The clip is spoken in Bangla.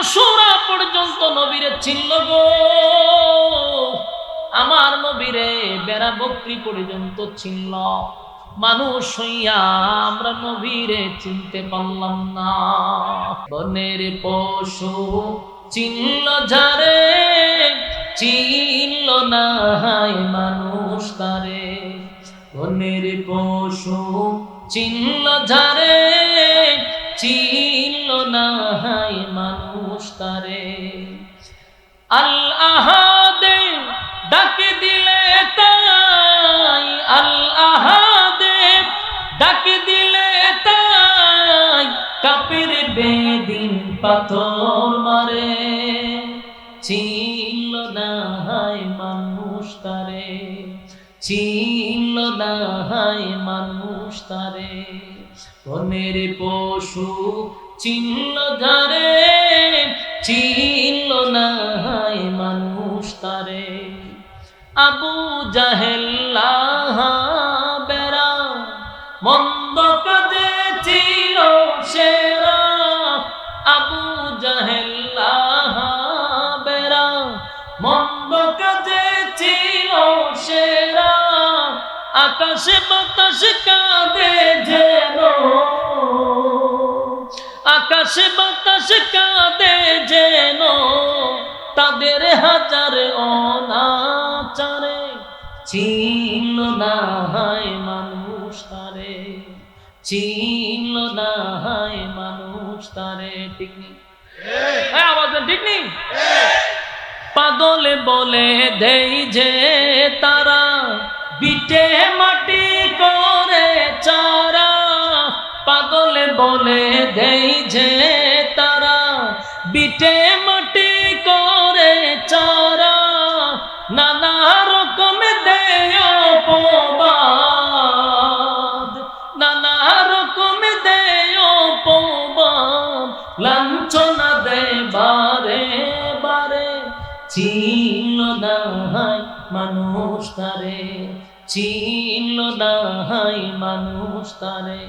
পশুরা পর্যন্ত নবীরে চিনল গো। আমার নবীরে বেড়া বকরি পর্যন্ত চিনল। মানুষ হইয়া আমরা নবীরে চিনতে পারলাম না। বনের পশু চিনল যারে চিনল না মানুষ তারে। বনের পশু চিনল যারে দিলে তাই দিলে তাই বেদিন পাথর মারে। চিনল না মানুষ তারে চিনল না মানুষ তারে। বনের পশু চিনল ধারে হায় মানুষ তারে আবু জাহেল্লাহ বেড়া মন্দ কাজে ছিল সেরা, আবু জাহেল্লাহ বেড়া মন্দ কাজে ছিল সেরা, আকাশে বাতাস কাঁদে যেন। আকাশে বাতাস কাঁদে যেন তাদের হাজার অনাচারে চিনল না হায় মানুষ তারে, চিনল না হায় মানুষ তারে, ঠিক নেই? হ্যাঁ আওয়াজ ঠিক নেই? পাগলে বলে দেই যে তারা বিটে মাটি করে চারা। পাগলে বলে দেই যে লাঞ্ছনা দেয় বারে বারে। চিনল না হাই মানুষ তারে চিনল না হাই মানুষ তারে।